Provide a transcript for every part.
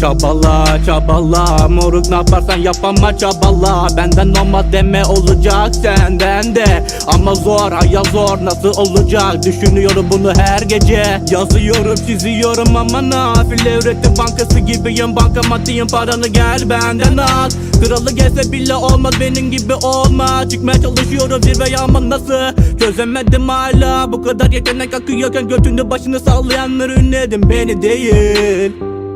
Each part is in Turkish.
Çabala çabala. Moruk ne yaparsan yap ama çabala. Benden olma deme olacak senden de. Ama zor hayal zor nasıl olacak? Düşünüyorum bunu her gece. Yazıyorum çiziyorum ama nafile. Üretim bankası gibiyim bankamatiğim paranı gel benden al. Kralı gelse bile olmaz benim gibi olma. Çıkmaya çalışıyorum zirveye ama nasıl? Çözemedim hala. Bu kadar yetenek akıyorken götünü başını sallayanlar ünledim. Beni değil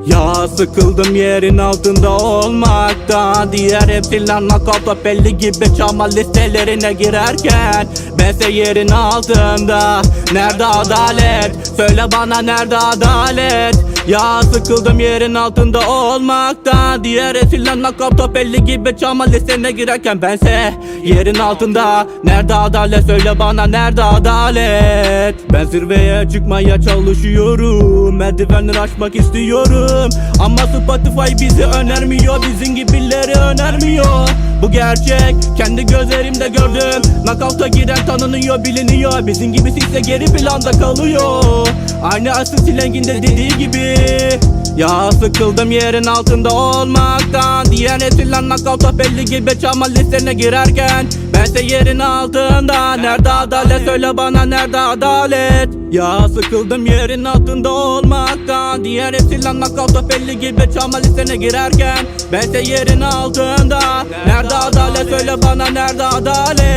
ya sıkıldım yerin altında olmaktan Diğer hepsiler nakavta belli gibi çama listelerine girerken Bense yerin altında Nerede adalet? Söyle bana nerede adalet? Ya sıkıldım yerin altında olmaktan Diğer esirler nakavta belli gibi çama listesine girerken Bense yerin altında. Nerede adalet? Söyle bana nerede adalet? Ben zirveye çıkmaya çalışıyorum. Merdivenleri aşmak istiyorum. Ama Spotify bizi önermiyor. Bizim gibileri önermiyor. Bu gerçek. Kendi gözlerimde gördüm. Nakavta giren tanınıyor biliniyor. Bizim gibisi ise geri planda kalıyor Aynı asıl silenginde dediği gibi ya sıkıldım yerin altında olmaktan. Diğer nesiller nakavta belli gibi çama listesine girerken Bense yerin altında. Nerede adalet? Söyle bana nerede adalet? Ya sıkıldım yerin altında olmaktan. Diğer nesiller nakavta belli gibi çama listesine girerken Bense yerin altında. Nerede adalet? Söyle bana nerede adalet